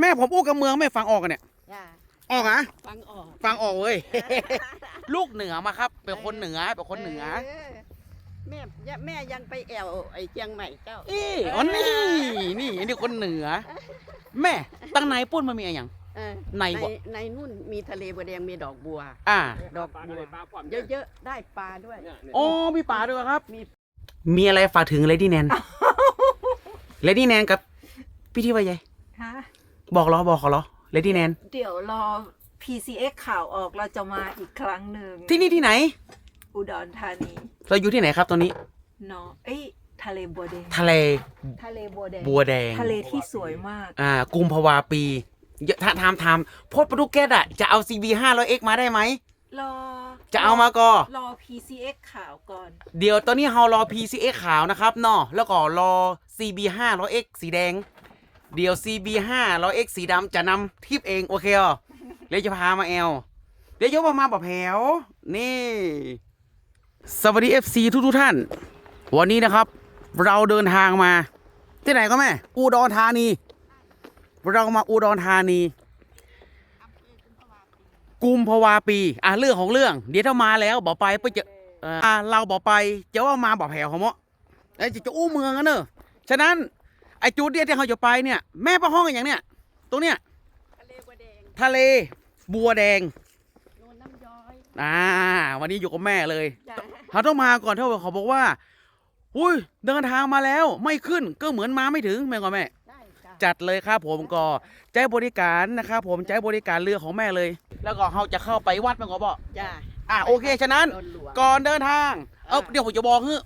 แม่ผมอู้กับเมืองไม่ฟังออกกันเนี่ย จ้าออกอะฟังออกฟังออกเว้ย ลูกเหนือมาครับ เป็นคนเหนือเป็นคนเหนือแม่แม่ยังไปแอวไอ้เชียงใหม่เจ้าอีอ๋อนี่นี่อันนี้คนเหนือ แม่ตั้งไหนปุ้นมันมีอะไรอย่าง เออในบ่ ในนู่นมีทะเลบัวแดงมีดอกบัว อ่า ดอกบัวเยอะๆได้ปลาด้วย โอ้มีป่าด้วยครับ มี มีอะไรฝากถึงเลดี้แนนเลดี้แนนกับพี่ที่ว่าไงฮะ บอกเหรอบอกเขาเหรอเลดี้แนนเดี๋ยวรอ PCX ข่าวออกเราจะมาอีกครั้งหนึ่งที่นี่ที่ไหน อุดรธานีเราอยู่ที่ไหนครับตอนนี้เนาะเอ้ยทะเลบัวแดงทะเลทะเลบัวแดงบัวแดง ทะเลที่สวยมาก อ่ากุมภาวาปีเยอะถ้าทำทำโพดประตูแก๊สอะจะเอา CB 500X มาได้ไหมรอ จะเอามาก็รอ PCX ข่าวก่อน เดี๋ยวตอนนี้เรารอ PCX ขาวนะครับเนาะแล้วก็รอ CB 500X สีแดง เดี๋ยว CB 500X สีดำจะนำทิปเองโอเคอะเดี๋ยวจะพามาแอลเดี๋ยวยกมามาบอแผวนี่ สวัสดี FC ทุกทุกท่าน วันนี้นะครับ เราเดินทางมา ที่ไหนก็แม่ อุดรธานี เรามาอุดรธานี กุมภาวาปี อะเรื่องของเรื่อง เดี๋ยวถ้ามาแล้วบอกไปไปเจออ่าเราบอกไปจะว่ามาบอกแผวของมะไอ้จะจะอู้เมืองกันเนอะฉะนั้น ไอ้จุดเดียวที่เขาจะไปเนี่ย แม่ประห้องกันอย่างเนี้ยตรงเนี้ยทะเลบัวแดงทะเลบัวแดงโนนน้ำย้อยอ่าวันนี้อยู่กับแม่เลยจ้าเขาต้องมาก่อนเท่าเขาบอกว่า อุ้ยเดินทางมาแล้วไม่ขึ้นก็เหมือนมาไม่ถึงแม่ก่อนแม่ ได้จ้าจัดเลยครับผมก็ใจบริการนะครับผมใจบริการเรือของแม่เลย แล้วก็เขาจะเข้าไปวัดแม่ก็บอกจ้าอะโอเคฉะนั้น โดนหลวง ก่อนเดินทาง เอออ่า เดี๋ยวผมจะบอกเฮ้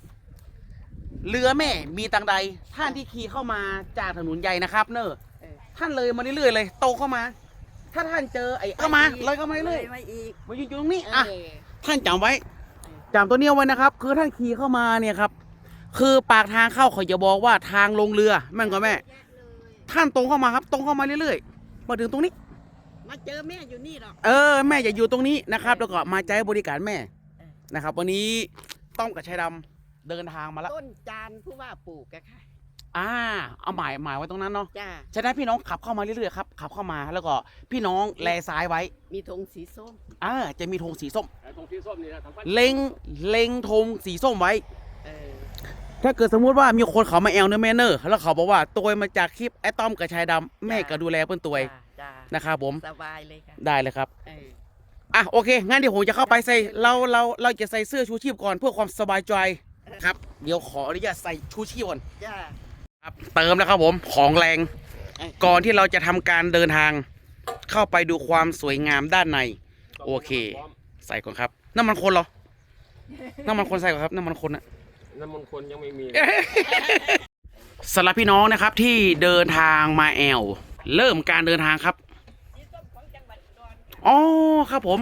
เรือแม่มีตังใด ท่านที่ขี่เข้ามาจากถนนใหญ่นะครับ เนอะเออ ท่านเลยมาเรื่อยๆเลยโตเข้ามา ถ้าท่านเจอไอ้ก็มาเลยก็มาเรื่อยมาอีกมายืนอยู่ตรงนี้อะ เออท่านจำไว้จำตัวเนี้ยไว้นะครับ คือท่านขี่เข้ามาเนี่ยครับ คือปากทางเข้าเขาจะบอกว่าทางลงเรือแม่งก็แม่ ท่านตรงเข้ามาครับ ตรงเข้ามาเรื่อยๆ มาถึงตรงนี้ มาเจอแม่อยู่นี่หรอก เออแม่อย่าอยู่ตรงนี้นะครับ แล้วก็มาใจบริการแม่นะครับ วันนี้ต้อมกับชายดำ เดินทางมาแล้ว ต้นจานผู้ว่าปลูกอะค่ะอ่า เอาหมายหมายไว้ตรงนั้นเนาะจ้าฉะนั้นพี่น้องขับเข้ามาเรื่อยๆครับ ขับเข้ามาแล้วก็พี่น้องแลซ้ายไว้มีธงสีส้มอ่าจะมีธงสีส้ม ไอ้ตรงที่ส้มนี่นะทางบ้านเล็งเล็งธงสีส้มไว้ เออถ้าเกิดสมมุติว่ามีคนเขามาแอลเนื้อแม่เนอร์ แล้วเขาบอกว่าตัวมาจากคลิปไอ้ต้อมกับชายดำแม่ก็ดูแลเพื่อนตัวจ้าจ้านะครับผมสบายเลยค่ะได้เลยครับ เอออะโอเคงั้นเดี๋ยวผมจะเข้าไปใส่เราเราเราจะใส่เสื้อชูชีพก่อนเพื่อความสบายใจ ครับ เดี๋ยวขออนุญาตใส่ชูชีพก่อนจ้าครับเติมแล้วครับผมของแรงเอ้ยก่อนที่เราจะทำการเดินทาง เข้าไปดูความสวยงามด้านใน โอเค ใส่ก่อนครับ น้ำมันคนเหรอ น้ำมันคนใส่ก่อนครับ น้ำมันคนอะ น้ำมันคนยังไม่มีสำหรับพี่น้องนะครับที่เดินทางมาแอลเริ่มการเดินทางครับสีส้มของจังหวัดอุดรอ๋อครับผม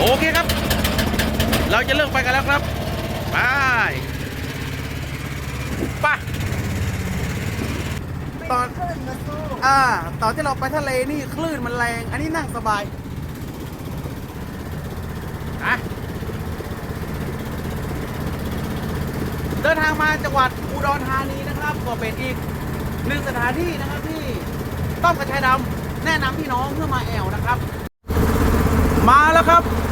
โอเคครับ เราจะเริ่มไปกันแล้วครับไปไปตอนอ่าตอนที่เราไปทะเลนี่คลื่นมันแรง อันนี้นั่งสบายอะเดินทางมาจังหวัดอุดรธานีนะครับ ก็เป็นอีกหนึ่งสถานที่นะครับที่ต้องกระชายดำแนะนำพี่น้องเพื่อมาแอวนะครับ มาแล้วครับห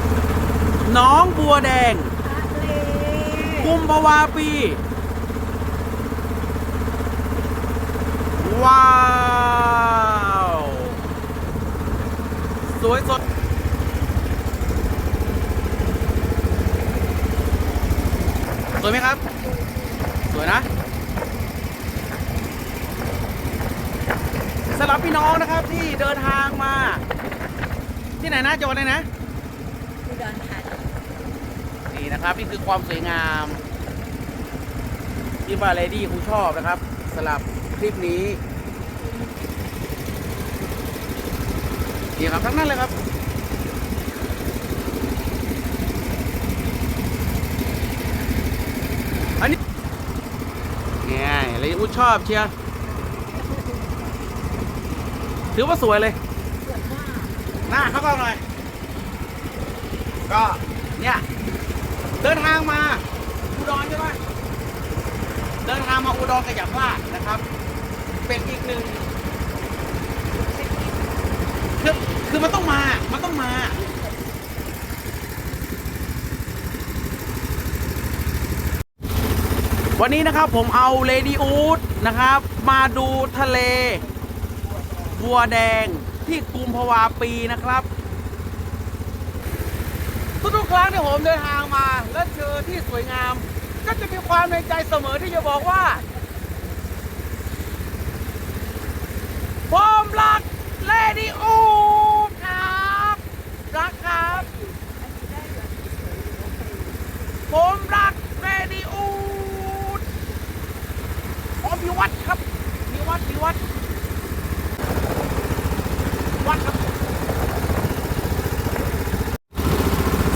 น้องบัวแดง กุมภาวาปี ว้าว สวยสดสวยไหมครับ สวยนะสำหรับพี่น้องนะครับที่เดินทางมา ที่ไหนนะจังหวัดไหนนะอุดรธานี นี่นะครับ นี่คือความสวยงาม ที่บาเลดี้คงชอบนะครับสำหรับคลิปนี้นี่ครับทั้งนั้นเลยครับอันนี้เนี่ยเลยอุ้ชอบเชียร์ถือว่าสวยเลย หน้าเข้ากล้องหน่อย ก็เนี่ยเดินทางมาอุดรใช่ไหมเดินทางมาอุดรก็อย่าพลาดนะครับ เป็นอีกหนึ่งคือคือมันต้องมา มันต้องมาวันนี้นะครับผมเอาเลดี้อูดนะครับ มาดูทะเล บัวแดงที่กุมภาวาปีนะครับ ทุกๆครั้งที่ผมเดินทางมา แล้วเจอที่สวยงาม ก็จะมีความในใจเสมอที่จะบอกว่าผมรักเลดี้อูดครับรักครับ ผมรักเลดี้อูดผมมีวัดครับมีวัดมีวัด วัดครับ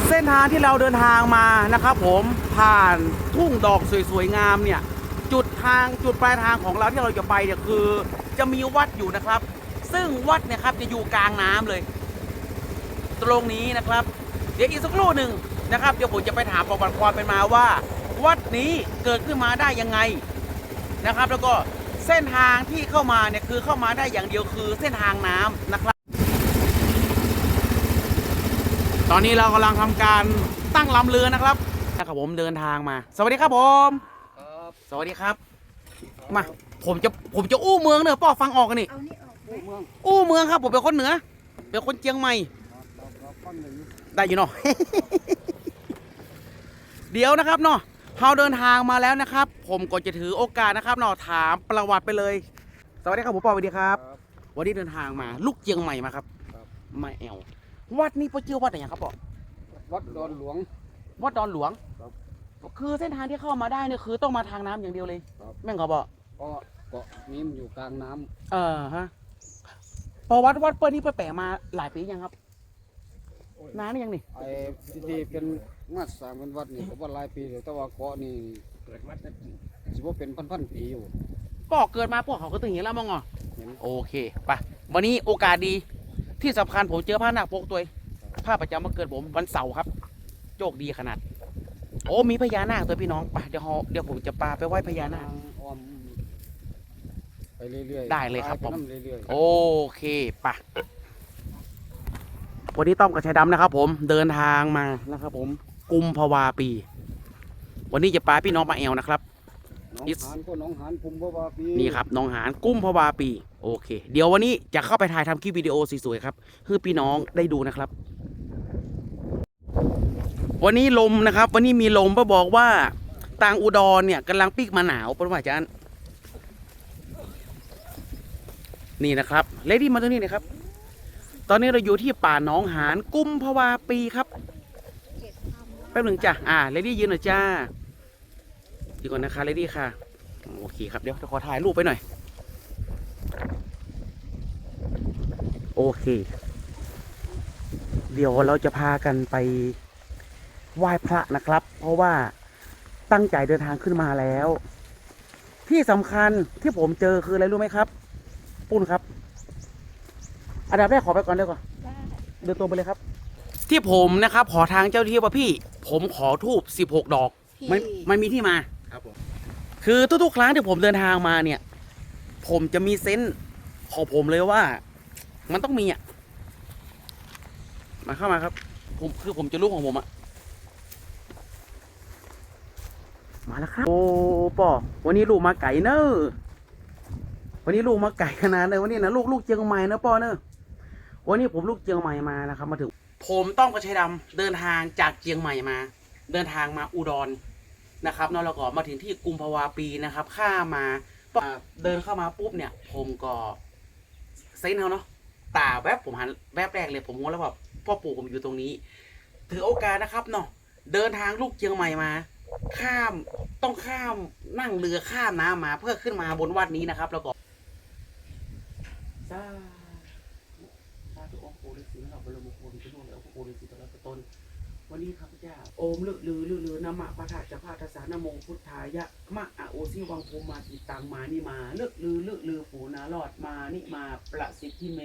เส้น ทางที่เราเดินทางมานะครับ ผมผ่านทุ่งดอกสวยๆงามเนี่ย จุดทางจุดปลายทางของเราที่เราจะไปเนี่ยคือ จะมีวัดอยู่นะครับ ซึ่งวัดเนี่ยครับจะอยู่กลางน้ำเลย ตรงนี้นะครับ เดี๋ยวอีกสักครู่หนึ่งนะครับเดี๋ยวผมจะไปถามประวัติความเป็นมาว่า วัดนี้เกิดขึ้นมาได้ยังไงนะครับ แล้วก็เส้นทางที่เข้ามาเนี่ยคือเข้ามาได้อย่างเดียวคือเส้นทางน้ำนะครับ ตอนนี้เรากำลังทำการตั้งลำเรือนะครับนะครับผมเดินทางมา สวัสดีครับผม ครับสวัสดีครับ มา ผมจะผมจะอู้เมืองเนอะป้อฟังออกกันนี่ เอานี่ออกผู้เมืองอู้เมืองครับผมเป็นคนเหนือ เป็นคนเชียงใหม่ครับครับฟังหนึ่งได้อยู่เนาะ เดี๋ยวนะครับเนาะเราเดินทางมาแล้วนะครับ ผมก็จะถือโอกาสนะครับเนาะถามประวัติไปเลย สวัสดีครับผมปอสวัสดีครับวันนี้เดินทางมา ลูกเชียงใหม่มาครับ ครับ มาแอว วัดนี้ปอชื่อวัดไหนครับปอวัดดอนหลวง วัดดอนหลวงครับคือเส้นทางที่เข้ามาได้เนี่ยคือต้องมาทางน้ำอย่างเดียวเลย ครับ แม่งเขาบอกเพราะเกาะนี้มันอยู่กลางน้ำเออฮะพอวัดวัดเปิดนี่ไปแปะมาหลายปียังครับนานหรือยังนี่ไอ้ที่เป็นมาสร้างเป็นวัดนี่ก็ว่าหลายปีเลยแต่ว่าเกาะนี่เกิดมาสิว่าเป็นพันๆปีอยู่ ปอเกิดมาพวกเขาก็ตึงเห็นแล้วมั้งอะ เห็น โอเคไปวันนี้โอกาสดี ที่สำคัญผมเจอผ้าหนักปกตัวเองผ้าประจำวันเกิดผมวันเสาร์ครับ โชคดีขนาด โอ้มีพญานาคตัวพี่น้องไปเดี๋ยวเราเดี๋ยวผมจะปาไปไหว้พญานาคทางอ้อมไปเรื่อยได้เลยครับผม ไปน้ำเรื่อยๆ โอเคปะวันนี้ต้อมกับชายดำนะครับ ผมเดินทางมานะครับ ผมกุมภาวาปี วันนี้จะปาพี่น้องมาแอวนะครับ น้อง It's หานก็น้องหานภูมิบ่ว่าปีนี่ครับน้องหานกุ้มภาวาปี โอเค เดี๋ยววันนี้จะเข้าไปถ่ายทำคลิปวิดีโอสวยๆครับเพื่อพี่น้องได้ดูนะครับ วันนี้ลมนะครับ วันนี้มีลมมาบอกว่าต่างอุดรเนี่ยกำลังปีกมาหนาวเป็นว่าอาจารย์นี่นะครับเลดี้มาตรงนี้นะครับ ตอนนี้เราอยู่ที่ป่าหนองหานกุ้มภาวาปีครับแป๊บหนึ่งจ้ะอ่าเลดี้ยืนหน่อยจ้า ดีก่อนนะคะเลดี้ค่ะ โอเคครับ เดี๋ยวจะขอถ่ายรูปไปหน่อย โอเค เดี๋ยวเราจะพากันไปไหว้พระนะครับ เพราะว่าตั้งใจเดินทางขึ้นมาแล้ว ที่สำคัญที่ผมเจอคืออะไรรู้ไหมครับ ปุ้นครับ อันดับแรกขอไปก่อนเลยก่อนเดินตรงไปเลยครับ ที่ผมนะครับ ขอทางเจ้าที่ว่าพี่ ผมขอทูบ16ดอก มันมันมีที่มา ครับผมคือทุกๆ ครั้งที่ผมเดินทางมาเนี่ย ผมจะมีเซนส์ของผมเลยว่า มันต้องมีอะมาเข้ามาครับ ผมคือผมจะรู้ของผมอะมาแล้วครับ โอ้ปอวันนี้ลูกมาไก่เนอะวันนี้ลูกมาไก่ขนาดเลยวันนี้นะลูกลูกเชียงใหม่นะปอเนอะวันนี้ผมลูกเชียงใหม่มานะครับ มาถึง ผมต้องกระชัยดำเดินทางจากเชียงใหม่มา เดินทางมาอุดร นะครับนาะแล้วก็มาถึงที่กุมภาวาปีนะครับข้ามาเดินเข้ามาปุ๊บเนี่ย ผมก็เซนเขาเนาะตาแวบผมหันแวบแรกเลยผมรู้แล้วแบบพ่อปู่ผมอยู่ตรงนี้ ถือโอกาสนะครับเนาะเดินทางลูกเชียงใหม่มา ข้ามต้องข้ามนั่งเรือข้ามน้ำมาเพื่อขึ้นมาบนวัดนี้นะครับ แล้วก็สาธุสาธุองค์ปู่ฤาษีนะครับบรมครูฤาษีนุ่นและองค์ปู่ตระตน วันนี้ข้าพเจ้าโอมลึกลือลือลือนามะปะทะจะพาทสานโมพุทธายะมะอะโอซิวังภูมาติตังมานิมาลึกลือลึกลือฝูนารอดมานิมาประสิทธิเม